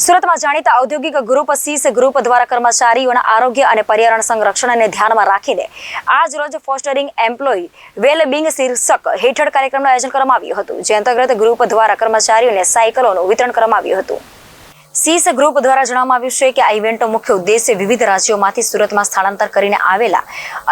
સુરતમાં જાણીતા ઔદ્યોગિક ગ્રુપ સીસ ગ્રુપ દ્વારા કર્મચારીઓના આરોગ્ય અને પર્યાવરણ સંરક્ષણને ધ્યાનમાં રાખીને આજ રોજ ફોસ્ટરિંગ એમ્પ્લોય વેલબિંગ શીર્ષક હેઠળ કાર્યક્રમનું આયોજન કરવામાં આવ્યું હતું. જે અંતર્ગત ગ્રુપ દ્વારા કર્મચારીઓને સાયકલોનું વિતરણ કરવામાં આવ્યું હતું. સીસ ગ્રુપ દ્વારા જણાવવામાં આવ્યું છે કે આ ઇવેન્ટનો મુખ્ય ઉદ્દેશ્ય વિવિધ રાજ્યોમાંથી સુરતમાં સ્થળાંતર કરીને આવેલા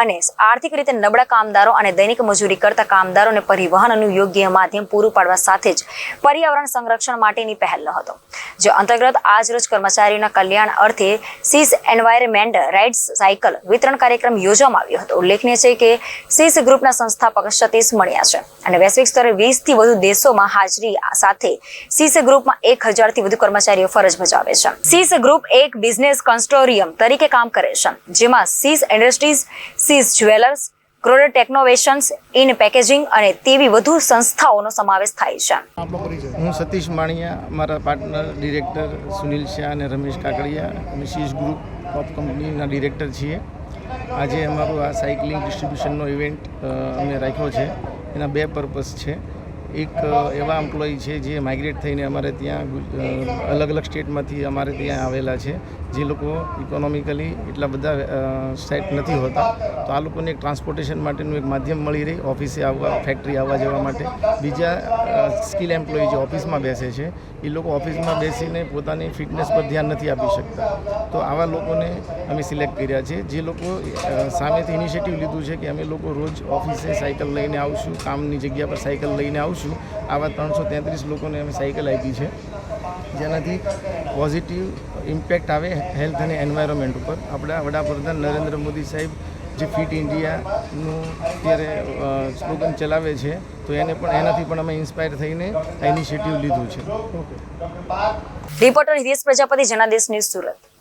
અને આર્થિક રીતે નબળા કામદારો અને દૈનિક મજૂરી કરતા કામદારોને પરિવહનનું યોગ્ય માધ્યમ પૂરું પાડવા સાથે જ પર્યાવરણ સંરક્ષણ માટેની પહેલનો હતો. જે અંતર્ગત આજરોજ કર્મચારીઓના કલ્યાણ અર્થે સીસ એન્વાયરમેન્ટ રાઇડ્સ સાયકલ વિતરણ કાર્યક્રમ યોજવામાં આવ્યો હતો. ઉલ્લેખનીય છે કે સીસ ગ્રુપના સંસ્થાપક સતીશ મળ્યા છે અને વૈશ્વિક સ્તરે વીસથી વધુ દેશોમાં હાજરી સાથે સીસ ગ્રુપમાં એક હજારથી વધુ કર્મચારીઓ ફરજ બજાવે છે. સીસ ગ્રુપ એક બિઝનેસ કન્સ્ટોરિયમ તરીકે કામ કરે છે. જેમાં સીસ ઇન્ડસ્ટ્રીઝ સીસ જ્વેલર્સ ક્રોડર ટેકનોવેશન્સ ઇન પેકેજિંગ અને તેવી વધુ સંસ્થાઓનો સમાવેશ થાય છે. હું સતીશ માણિયા, મારા પાર્ટનર ડિરેક્ટર સુનિલ શાહ અને રમેશ કાકડિયા અમે સીસ ગ્રુપ ઓફ કંપનીના ડિરેક્ટર છીએ. આજે અમારું આ સાયકલિંગ ડિસ્ટ્રીબ્યુશનનો ઇવેન્ટ અમે રાખ્યો છે. એના બે પર્પઝ છે. એક એવા એમ્પ્લોયી છે જે માઇગ્રેટ થઈને અમારે ત્યાં અલગ અલગ સ્ટેટમાંથી અમારે ત્યાં આવેલા છે. જે લોકો ઇકોનોમિકલી એટલા બધા સેટ નથી હોતા, તો આ લોકોને ટ્રાન્સપોર્ટેશન માટેનું એક માધ્યમ મળી રહે ઓફિસે આવવા ફેક્ટરી આવવા જવા માટે. બીજા સ્કિલ એમ્પ્લોયી જે ઓફિસમાં બેસે છે, એ લોકો ઓફિસમાં બેસીને પોતાની ફિટનેસ પર ધ્યાન નથી આપી શકતા. તો આવા લોકોને અમે સિલેક્ટ કર્યા છે. જે લોકો સામેથી ઇનિશિયેટિવ લીધું છે કે અમે લોકો રોજ ઓફિસે સાયકલ લઈને આવશું, કામની જગ્યા પર સાયકલ લઈને આવશું. આવા ત્રણસો તેત્રીસ લોકોને અમે સાયકલ આપી છે. જેનાથી પોઝિટિવ ઇમ્પેક્ટ આવે હેલ્થ અને એન્વાયરમેન્ટ ઉપર. આપણા વડાપ્રધાન નરેન્દ્ર મોદી સાહેબ જે ફિટ ઇન્ડિયાનું અત્યારે સ્લોગન ચલાવે છે, તો એને પણ, એનાથી પણ અમે ઇન્સ્પાયર થઈને આ ઇનિશિયેટિવ લીધું છે. Reporter Hitesh Prajapati, Janadesh news Surat.